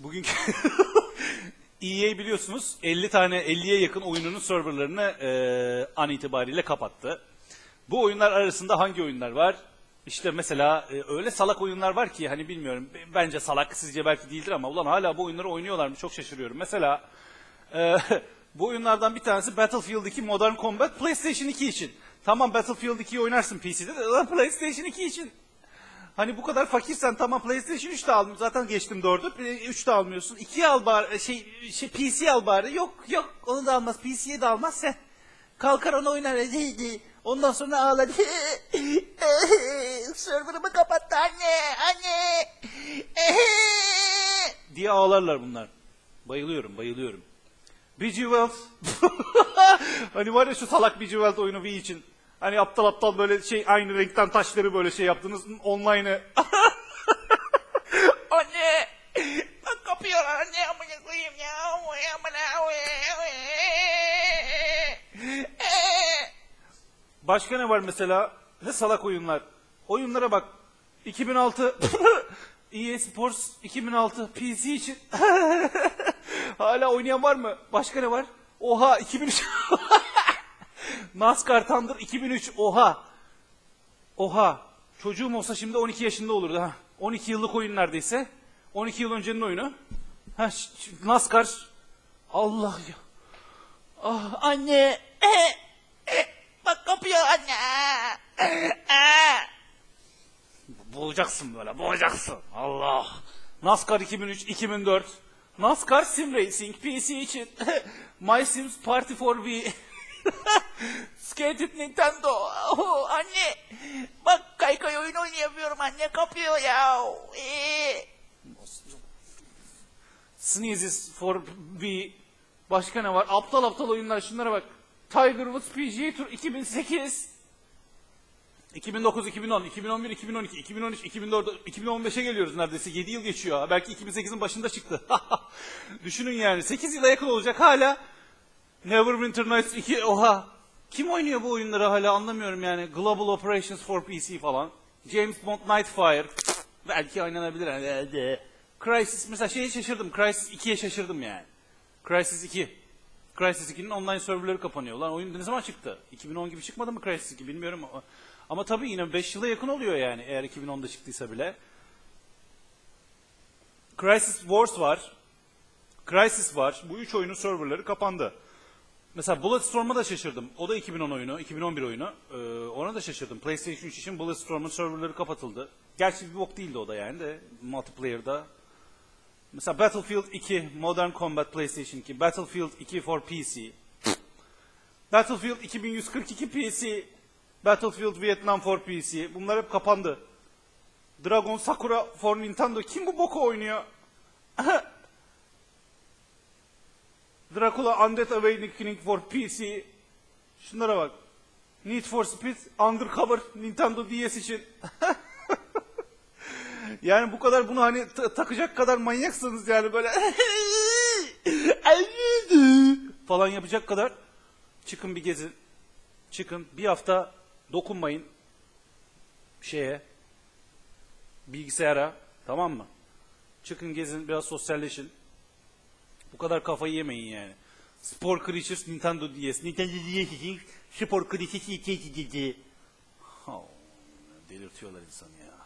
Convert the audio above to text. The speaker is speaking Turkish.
Bugünkü EA biliyorsunuz 50 tane 50'ye yakın oyununun serverlarını e, an itibariyle kapattı. Bu oyunlar arasında hangi oyunlar var? İşte mesela e, öyle salak oyunlar var ki hani bilmiyorum bence salak sizce belki değildir ama ulan hala bu oyunları oynuyorlar mı çok şaşırıyorum. Mesela e, bu oyunlardan bir tanesi Battlefield 2 Modern Combat PlayStation 2 için. Tamam Battlefield 2'yi oynarsın PC'de de PlayStation 2 için. Hani bu kadar fakirsen tamam PlayStation 3 de al. Zaten geçtim 4'ü. 3 de almıyorsun. 2'yi al bari. Şey, şey PC al bari. Yok yok onu da almaz. PC'yi de almaz sen. Kalkar onu oynar. Ondan sonra ağlar. Server'ımı kapattı anne, anne. diye ağlarlar bunlar. Bayılıyorum bayılıyorum. Bejeweled. hani var ya şu salak Bejeweled oyunu Wii için. Hani aptal aptal böyle şey aynı renkten taşları böyle şey yaptınız online'ı. anne. Bak kapıyorlar anne amına koyayım ya. Amına. Başka ne var mesela? Ne salak oyunlar? Oyunlara bak. 2006 EA Sports 2006 PC için. Hala oynayan var mı? Başka ne var? Oha 2003. NASCAR Thunder 2003. Oha. Oha. Çocuğum olsa şimdi 12 yaşında olurdu ha. 12 yıllık oyun neredeyse. 12 yıl öncenin oyunu. Ha, NASCAR. Allah ya. Ah, anne. Bak kapıyor anne. Boğacaksın böyle, boğacaksın. Allah. NASCAR 2003, 2004. NASCAR Sim Racing PC için. My Sims Party for Wii. Skated Nintendo. Oh, anne. Bak kaykay oyun oynayamıyorum anne kapıyor ya. Ee. Sneezes for Wii. Başka ne var? Aptal aptal oyunlar. Şunlara bak. Tiger Woods PGA Tour 2008. 2009, 2010, 2011, 2012, 2013, 2014, 2015'e geliyoruz neredeyse. 7 yıl geçiyor. Belki 2008'in başında çıktı. Düşünün yani. 8 yıla yakın olacak hala. Neverwinter Nights 2 oha. Kim oynuyor bu oyunları hala anlamıyorum yani. Global Operations for PC falan. James Bond Nightfire. Belki oynanabilir herhalde. Crysis mesela şeye şaşırdım. Crysis 2'ye şaşırdım yani. Crysis 2. Crysis 2'nin online serverları kapanıyor. Lan oyun ne zaman çıktı? 2010 gibi çıkmadı mı Crysis 2 bilmiyorum ama. Ama tabii yine 5 yıla yakın oluyor yani eğer 2010'da çıktıysa bile. Crysis Wars var. Crysis var. Bu üç oyunun serverları kapandı. Mesela Bulletstorm'a da şaşırdım. O da 2010 oyunu, 2011 oyunu. Ee, ona da şaşırdım. PlayStation 3 için Bulletstorm'un serverları kapatıldı. Gerçi bir bok değildi o da yani de multiplayer'da. Mesela Battlefield 2 Modern Combat PlayStation 2, Battlefield 2 for PC. Battlefield 2142 PC, Battlefield Vietnam for PC. Bunlar hep kapandı. Dragon Sakura for Nintendo. Kim bu boku oynuyor? Dracula Undead Awakening for PC. Şunlara bak. Need for Speed Undercover Nintendo DS için. yani bu kadar bunu hani ta- takacak kadar manyaksınız yani böyle falan yapacak kadar çıkın bir gezin. Çıkın bir hafta dokunmayın şeye bilgisayara tamam mı? Çıkın gezin biraz sosyalleşin. Bu kadar kafayı yemeyin yani. Spor Creatures Nintendo DS. Nintendo DS için Spor Creatures 2 Oh, delirtiyorlar insanı ya.